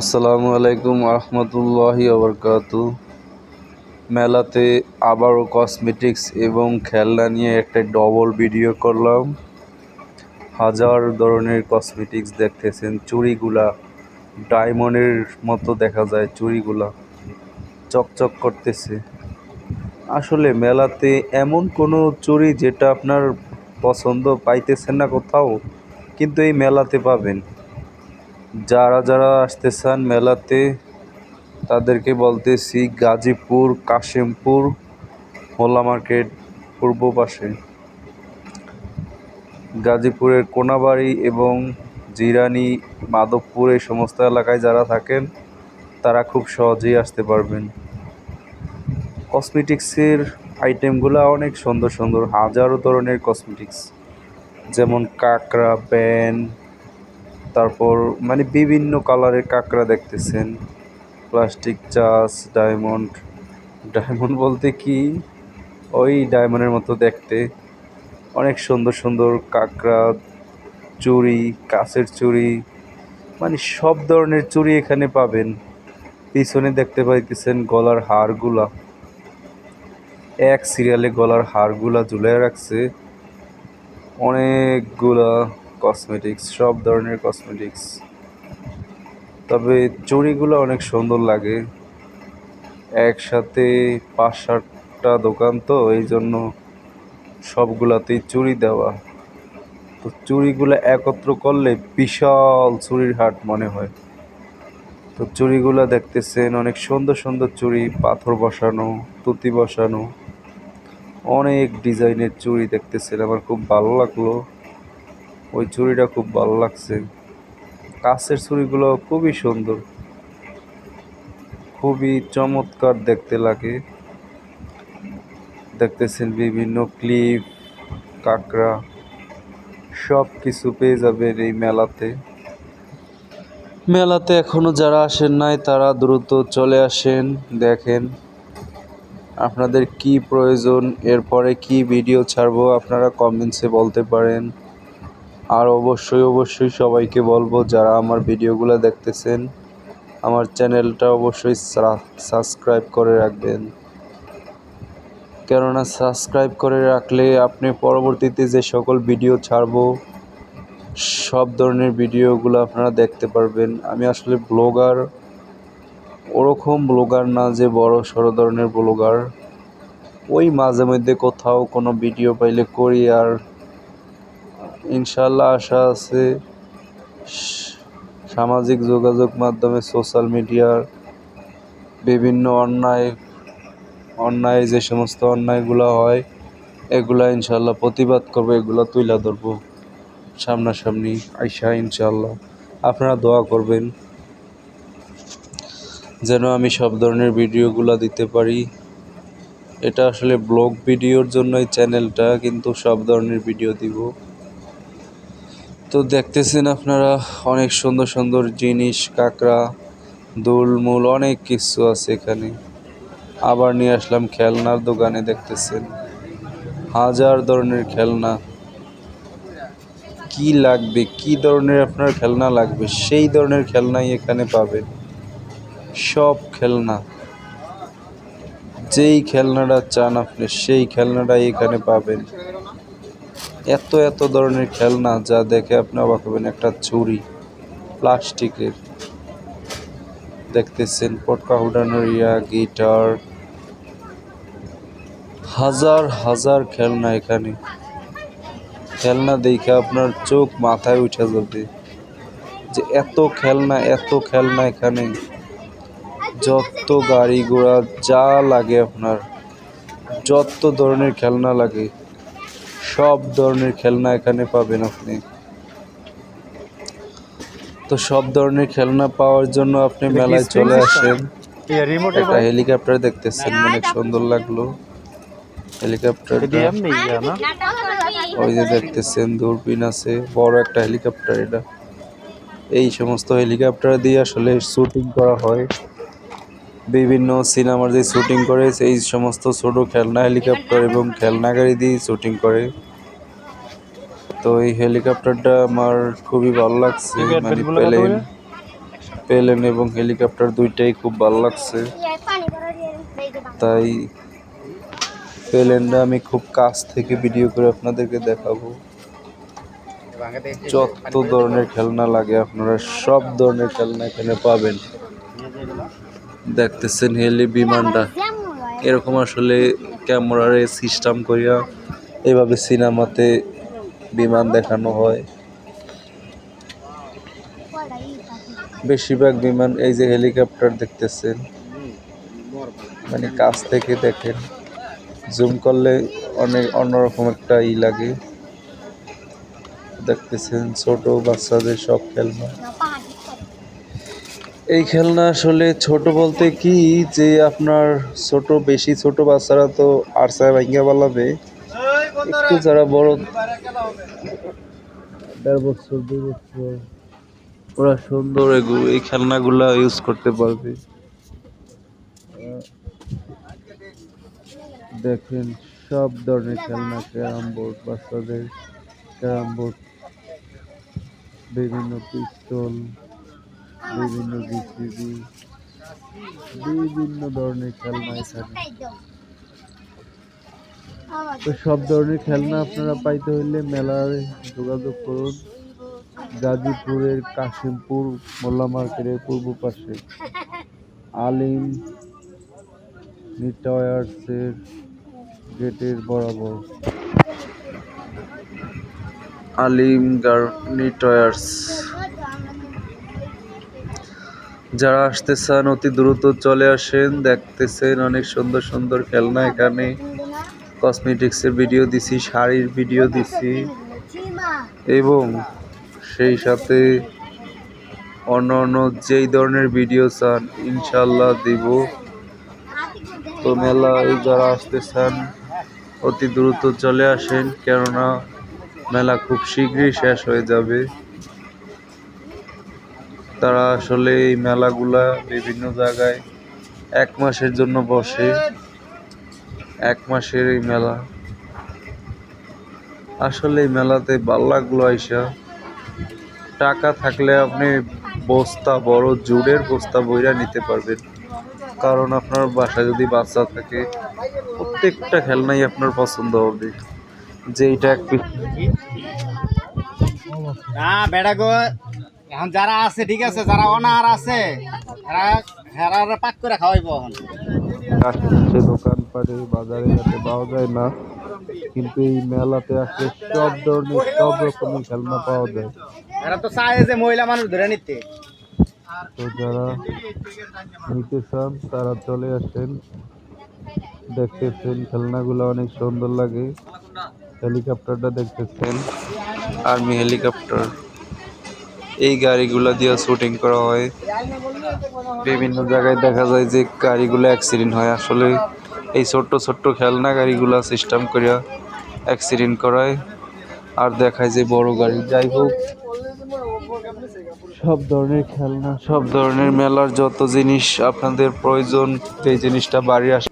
আসসালামু আলাইকুম রহমতুল্লাহি আবরকাতু মেলাতে আবারও কসমেটিক্স এবং খেলনা নিয়ে একটা ডবল ভিডিও করলাম। হাজার ধরনের কসমেটিক্স দেখতেছেন, চুড়িগুলা ডায়মন্ডের মতো দেখা যায় চুড়িগুলা, চকচক করতেছে। আসলে মেলাতে এমন কোনো চুড়ি যেটা আপনার পছন্দ পাইতেছেন না কোথাও, কিন্তু এই মেলাতে পাবেন। যারা যারা আসতে চান মেলাতে, তাদেরকে বলতেছি গাজীপুর, কাশিমপুর হোলা মার্কেট, পূর্ব পাশে। গাজীপুরের কোনাবাড়ি এবং জিরানি, মাধবপুর এই সমস্ত এলাকায় যারা থাকেন, তারা খুব সহজেই আসতে পারবেন। কসমেটিক্সের আইটেমগুলো অনেক সুন্দর সুন্দর, হাজারো ধরনের কসমেটিক্স, যেমন কাঁকড়া, প্যান তারপর মানে বিভিন্ন কালারের কাঁকড়া দেখতেছেন। প্লাস্টিক, চাষ, ডায়মন্ড। ডায়মন্ড বলতে কি? ওই ডায়মন্ডের মতো দেখতে। অনেক সুন্দর সুন্দর কাঁকড়া, চুড়ি, কাঁচের চুড়ি। মানে সব ধরনের চুড়ি এখানে পাবেন। পিছনে দেখতে পাইতেছেন গলার হারগুলা। এক সিরিয়ালে গলার হারগুলা ঝুলে রাখছে। অনেকগুলা কসমেটিক্স সব ধরনের কসমেটিক্স তবে চুড়িগুলো অনেক সুন্দর লাগে। একসাথে পাঁচ সাতটা দোকান তো এই জন্য সবগুলাতেই চুড়ি দেওয়া। তো চুড়িগুলো একত্র করলে বিশাল চুড়ির হাট মনে হয়। তো চুড়িগুলো দেখতেছেন, অনেক সুন্দর সুন্দর চুড়ি, পাথর বসানো, তুতি বসানো। অনেক ডিজাইনের চুড়ি দেখতেছেন, আমার খুব ভালো লাগল। ওই চুড়িটা খুব ভালো লাগছে। কাছের চুড়িগুলো খুবই সুন্দর। খুবই চমৎকার দেখতে লাগে। দেখতেছেন বিভিন্ন ক্লিপ, কাঁকড়া সব কিছু পেয়ে যাবেন এই মেলাতে। মেলাতে এখনও যারা আসেন নাই, তারা দ্রুত চলে আসেন, দেখেন। আপনাদের কি প্রয়োজন, এরপরে কি ভিডিও ছাড়বো, আপনারা কমেন্টসে বলতে পারেন। আর অবশ্যই অবশ্যই সবাইকে বলব, যারা আমার ভিডিওগুলো দেখতেছেন, আমার চ্যানেলটা অবশ্যই সাবস্ক্রাইব করে রাখবেন। কেননা সাবস্ক্রাইব করে রাখলে আপনি পরবর্তীতে যে সকল ভিডিও ছাড়বো, সব ধরনের ভিডিওগুলো আপনারা দেখতে পারবেন। আমি আসলে ব্লগার, ওরকম ব্লগার না যে বড় সড়ো ধরনের ব্লগার। ওই মাঝে মধ্যে কোথাও কোনো ভিডিও পাইলে করি আর ইনশাল্লাহ আশা আছে, সামাজিক যোগাযোগ মাধ্যমে, সোশ্যাল মিডিয়ার বিভিন্ন অন্যায় অন্যায়, যে সমস্ত অন্যায়গুলো হয়, এগুলা ইনশাল্লাহ প্রতিবাদ করব, এগুলো তুলে ধরবো, সামনাসামনি আইসা ইনশাল্লাহ আপনারা দোয়া করবেন, যেন আমি সব ধরনের ভিডিওগুলো দিতে পারি। এটা আসলে ব্লগ ভিডিওর জন্যই চ্যানেলটা, কিন্তু সব ধরনের ভিডিও দিব। তো দেখতেছেন আপনারা, অনেক সুন্দর সুন্দর জিনিস, কাঁকড়া দুলমুল অনেক কিছু আছে এখানে। আবার নিয়ে আসলাম খেলনার দোকানে, দেখতেছেন। হাজার ধরনের খেলনা। কি লাগবে? কি ধরনের আপনার খেলনা লাগবে? সেই ধরনের খেলনাই এখানে পাবেন। সব খেলনা। যেই খেলনাটা চান আপনি, সেই খেলনাটাই এখানে পাবেন। এত এত ধরনের খেলনা যা দেখে আপনি অবাক হবেন। একটা ছুরি প্লাস্টিকের। দেখতেছেন, পটকা উড়ানোর ইয়া, গিটার। হাজার হাজার খেলনা এখানে। খেলনা দেখে আপনার চোখ মাথায় উঠে যাবে যে এত খেলনা এত খেলনা এখানে। যত গাড়ি ঘোড়া যা লাগে আপনার, যত ধরনের খেলনা লাগে। সব ধরনের খেলনা এখানে পাবেন আপনি। তো সব ধরনের খেলনা পাওয়ার জন্য আপনি মেলায় চলে আসেন। একটা হেলিকপ্টার দেখতেছেন অনেক সুন্দর লাগল। হেলিকপ্টারটা ওই যে দেখতেছেন দূরবীন আছে। বড় একটা হেলিকপ্টার এটা। এই সমস্ত হেলিকপ্টার দিয়ে আসলে শুটিং করা হয়। বিভিন্ন সিনেমার যে শুটিং করে সেই সমস্ত ছোট খেলনা হেলিকপ্টার এবং খেলনা গাড়ি দিয়ে শুটিং করে। তো এই হেলিকপ্টারটা আমার খুবই ভালো লাগছে। মানে প্লেন প্লেন এবং হেলিকপ্টার দুইটাই খুব ভালো লাগছে। তাই প্লেনটা আমি খুব কাছ থেকে ভিডিও করে আপনাদেরকে দেখাবো। যত ধরনের খেলনা লাগে আপনারা সব ধরনের খেলনা এখানে পাবেন। দেখতেছেন হেলি বিমানটা। এরকম আসলে ক্যামেরার সিস্টেম করিয়া এভাবে সিনেমাতে বিমান দেখানো হয়। বেশিরভাগ বিমান এই যে হেলিকপ্টার দেখতেছেন। মানে কাছ থেকে দেখেন। জুম করলে অনেক অন্যরকম একটা ই লাগে। দেখতেছেন ছোট বাচ্চাদের সব খেলনা। এই খেলনা আসলে ছোট বলতে কি যে আপনার ছোট, বেশি ছোট বাচ্চারা তো আরসায় ভাঙ্গা বালাবে একটু যারা বড়, দেড় বছর, দুই বছর, ওরা সুন্দর এই খেলনাগুলা ইউজ করতে পারবে। দেখেন, সব ধরনের খেলনা, ক্যারাম বোর্ড, বাচ্চাদের ক্যারাম বোর্ড, বিভিন্ন পিস্তল বিভিন্ন জিসিবি বিভিন্ন ধরনের খেলনা এখানে। তো সব ধরনের খেলনা আপনারা পাইতে হইলে মেলায় যোগাযোগ করুন। গাজীপুরের কাশিমপুর, মোল্লা মার্কেটের পূর্ব পাশে। আলিম নিটয়ার্সের গেটের বরাবর। আলিম গার্নি টয়ার্স যারা আসতে চান অতি দ্রুত চলে আসেন, দেখতেছেন অনেক সুন্দর সুন্দর খেলনা এখানে। কসমেটিক্সের ভিডিও দিছি, শাড়ির ভিডিও দিছি। এবং সেই সাথে অন্য অন্য যেই ধরনের ভিডিও চান ইনশাল্লাহ দিব। তো মেলায় যারা আসতে চান অতি দ্রুত চলে আসেন, কেননা মেলা খুব শীঘ্রই শেষ হয়ে যাবে। তারা আসলে এই মেলাগুলা বিভিন্ন জায়গায় এক মাসের জন্য বসে। এক মাসের এই মেলা। আসলে এই মেলাতে ভালো লাগল আইসা। টাকা থাকলে আপনি বস্তা বড় জুড়ের বস্তা বইরা নিতে পারবেন। কারণ আপনার বাসায় যদি বাচ্চা থাকে, প্রত্যেকটা খেলনাই আপনার পছন্দ হবে। যে এটা এক না, বেড়া গো। এখন যারা আছে ঠিক আছে যারা অনার আছে হেরারে পাক করে খাওয়াইবো এখন। আশেপাশে দোকানপাটে বাজারে যাতে পাওয়া যায় না কিন্তু এই মেলাতে আসলে সব ধরনের সব রকমের খেলনা পাওয়া যায়। এরা তো চায় যে মহিলা মানুষ ধরে নিতে। তো যারা নিতে চান তারা চলে আসেন। দেখতেছেন খেলনাগুলো অনেক সুন্দর লাগে। হেলিকপ্টারটা দেখতেছেন। Army helicopter. এই গাড়িগুলো দিয়ে শুটিং করা হয়। বিভিন্ন জায়গায় দেখা যায় যে গাড়িগুলো অ্যাক্সিডেন্ট হয়। আসলে এই ছোট্ট ছোট্ট খেলনা গাড়িগুলো সিস্টেম করিয়া অ্যাক্সিডেন্ট করায়। আর দেখায় যে বড় গাড়ি। যাই হোক, সব ধরনের খেলনা, সব ধরনের মেলার যত জিনিস আপনাদের প্রয়োজন, সেই জিনিসটা বাড়ি আস।